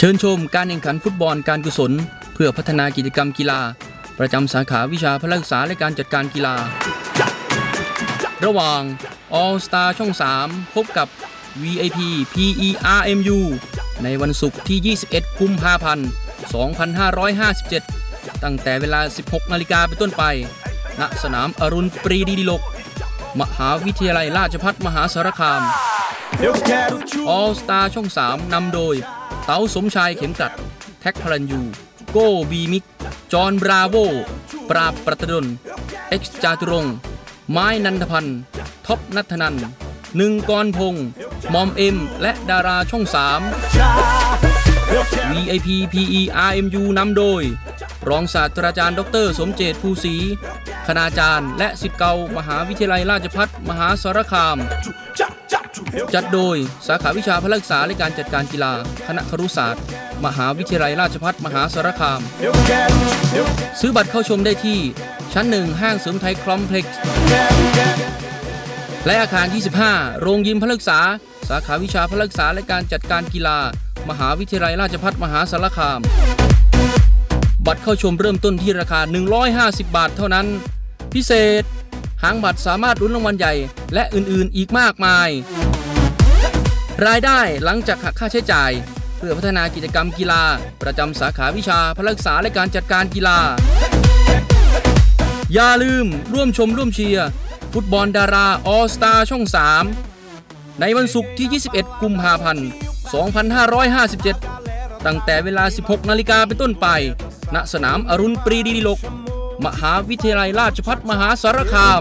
เชิญชมการแข่งขันฟุตบอลการกุศล เพื่อพัฒนากิจกรรมกีฬา ประจำสาขาวิชาพละศึกษาและการจัดการกีฬา ระหว่าง All Star ช่อง 3 พบกับ VIP PERMU ในวันศุกร์ที่ 21 กุมภาพันธ์ 2557 ตั้งแต่เวลา 16 นาฬิกาเป็นต้นไป ณ สนามอรุณปรีดีดิลก มหาวิทยาลัยราชภัฏมหาสารคาม All Star ช่อง 3 นำโดย เต๋าสมชายเข็มกลัด แท็กพลันยู โก้บีมิก จอห์นบราโว ปราบประตดลเอ็กซ์จาตุรง ไม้นันทพันธ์ท็อปนัทนันหนึ่งกรพงษ์มอมเอ็ม และดาราช่อง 3 VIP PE RMU นำโดย รองศาสตราจารย์ ดร สมเจตภูศรีคณาจารย์ และสิทธิ์เก่ามหาวิทยาลัยราชภัฏมหาสารคาม จัดโดยสาขาวิชาพละศึกษาและการจัดการกีฬา คณะครุศาสตร์ มหาวิทยาลัยราชภัฏมหาสารคาม ซื้อบัตรเข้าชมได้ที่ ชั้นหนึ่งห้างเสริมไทยคลอมเพล็กซ์และอาคาร 25 โรงยิมพละศึกษา สาขาวิชาพละศึกษาและการจัดการกีฬา มหาวิทยาลัยราชภัฏมหาสารคาม บัตรเข้าชมเริ่มต้นที่ราคา 150 บาทเท่านั้น พิเศษ หางบัตรสามารถลุ้นรางวัลใหญ่ และอื่นๆ อีกมากมาย รายได้หลังจากหักค่าใช้จ่าย เพื่อพัฒนากิจกรรมกีฬา ประจำสาขาวิชาพละศึกษาและการจัดการกีฬา อย่าลืมร่วมชมร่วมเชียร์ ฟุตบอลดาราออสตาช่อง 3 ในวันศุกร์ที่ 21 กุมภาพันธ์ 2557 ตั้งแต่เวลา 16 นาฬิกาเป็นต้นไป ณ สนามอรุณปรีดีลก มหาวิทยาลัยราชภัฏมหาสารคาม